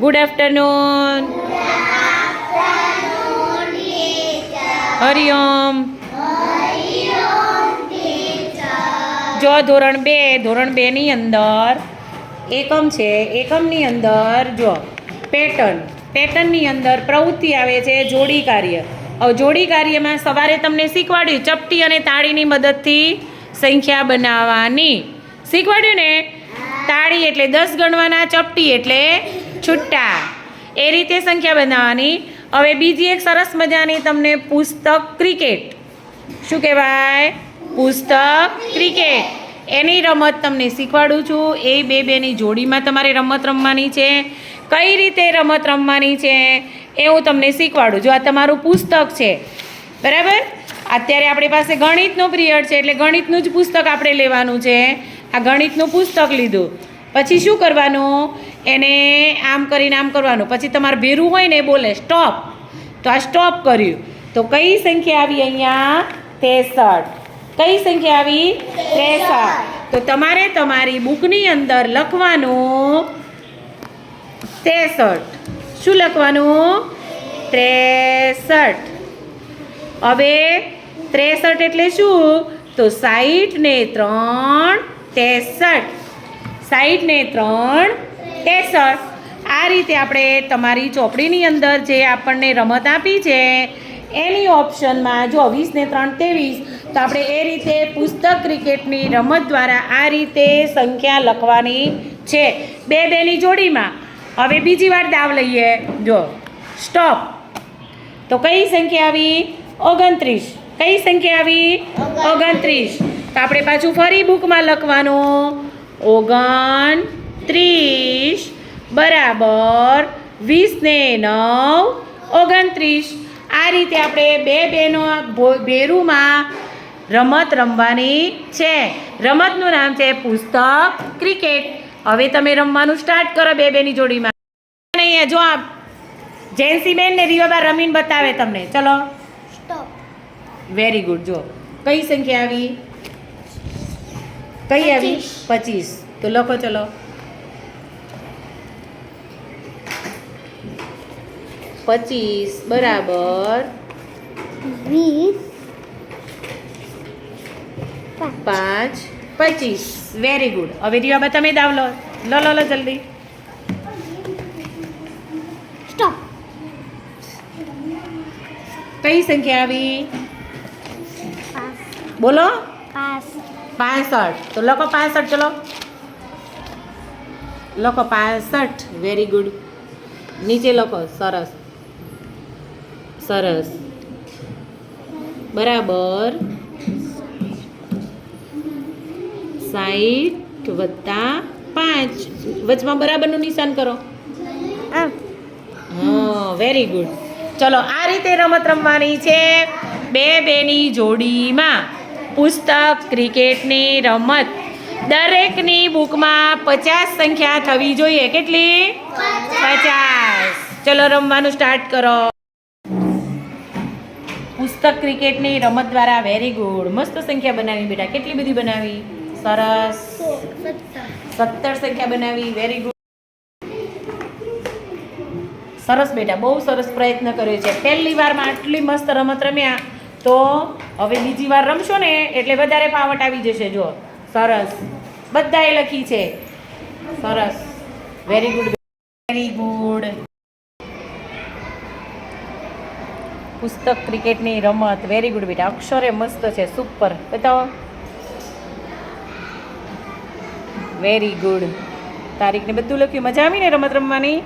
Good afternoon Hariom. જો ધોરણ બે, ધોરણ બેની અંદર, એકમ છે એકમની અંદર જો પેટર્ન પેટર્નની અંદર પ્રવૃત્તિ આવે છે જોડી કાર્ય. હવે જોડી કાર્યમાં સવારે તમને શીખવાડ્યું, ચપટી અને તાળીની મદદથી સંખ્યા બનાવવાની. શીખવાડ્યું ને? તાળી એટલે દસ ગણવાના, ચપટી એટલે છુટ્ટા એ રીતે સંખ્યા બનાવવાની. હવે બીજી એક સરસ મજાની તમને પુસ્તક ક્રિકેટ. શું કહેવાય? પુસ્તક ક્રિકેટ. એની રમત તમને શીખવાડું છું. એ બે બેની જોડીમાં તમારે રમત રમવાની છે. કઈ રીતે રમત રમવાની છે એ હું તમને શીખવાડું જો આ તમારું પુસ્તક છે. બરાબર? અત્યારે આપણી પાસે ગણિતનો પિરિયડ છે, એટલે ગણિતનું જ પુસ્તક આપણે લેવાનું છે. આ ગણિતનું પુસ્તક લીધું. પછી શું કરવાનું? એને આમ કરીને આમ કરવાનું. પછી તમારે ભેરું હોય ને એ બોલે, સ્ટોપ. તો આ સ્ટોપ કર્યું. તો કઈ સંખ્યા આવી અહીંયા? ત્રેસઠ. કઈ સંખ્યા આવી? ત્રેસઠ. તો તમારે તમારી બુકની અંદર લખવાનું ત્રેસઠ. શું લખવાનું? ત્રેસઠ. હવે ત્રેસઠ એટલે શું? તો સાઠ ને ત્રણ, ત્રેસઠ. સાઠ ને ત્રણ ત્રેસઠ આ રીતે આપણે તમારી ચોપડીની અંદર જે આપણને રમત આપી છે એની ઓપ્શનમાં જો વીસ ને ત્રણ ત્રેવીસ તો આપણે એ રીતે પુસ્તક ક્રિકેટની રમત દ્વારા આ રીતે સંખ્યા લખવાની છે. બે બેની જોડીમાં. હવે બીજી વાર દાવ લઈએ. જો સ્ટોપ. તો કઈ સંખ્યા આવી? ઓગણત્રીસ. કઈ સંખ્યા આવી? ઓગણત્રીસ. તો આપણે પાછું ફરી બુકમાં લખવાનું. ઓગણત્રીસ બરાબર વીસ ને નવ ઓગણત્રીસ. આ રીતે આપણે બે બેનો ભેરુમાં રમત રમવાની છે. રમતનું નામ છે પુસ્તક ક્રિકેટ. હવે તમે રમવાનું સ્ટાર્ટ કરો બે બેની જોડીમાં. અહીંયા જો આ જેન્સીબેન ને રીવાબા રમીને બતાવે તમને. ચલો. Very good. જો કઈ સંખ્યા આવી? કઈ આવી. પચીસ. તો લખો ચલો. પચીસ બરાબર. વીસ. પાંચ. પચીસ. વેરી ગુડ હવે રીવાબા તમે દાવ લો. લો લો લો જલ્દી. સ્ટોપ. કઈ સંખ્યા આવી? બોલો. પાસ. પાસઠ. તો લખો પાસઠ ચલો. લખો પાસઠ. વેરી ગુડ નીચે લખો. સરસ. સરસ. બરાબર. સાઠ વત્તા પાંચ. વચમાં બરાબરનું નિશાન કરો. હા. વેરી ગુડ ચલો આ રીતે રમત રમવાની છે બે બેની જોડીમાં. પુસ્તક ક્રિકેટની રમત. દરેકની બુકમાં પચાસ સંખ્યા થવી જોઈએ. કેટલી? પચાસ. ચલો રમવાનું સ્ટાર્ટ કરો. પુસ્તક ક્રિકેટની રમત દ્વારા વેરી ગુડ મસ્ત સંખ્યા બનાવી બેટા. કેટલી બધી બનાવી? સરસ. સત્તર સંખ્યા બનાવી વેરી ગુડ સરસ બેટા, બહુ સરસ પ્રયત્ન કર્યો છે. પહેલી વારમાં આટલી મસ્ત રમત રમ્યા તો હવે બીજી વાર રમશો ને એટલે વધારે પાવટ આવી જશે જો સરસ. બધાએ લખી છે. સરસ. વેરી ગુડ વેરી ગુડ પુસ્તક ક્રિકેટની રમત વેરી ગુડ બેટા અક્ષરે મસ્ત છે સુપર બતાવો. વેરી ગુડ તારીખને બધું લખ્યું. મજા આવી ને રમત રમવાની?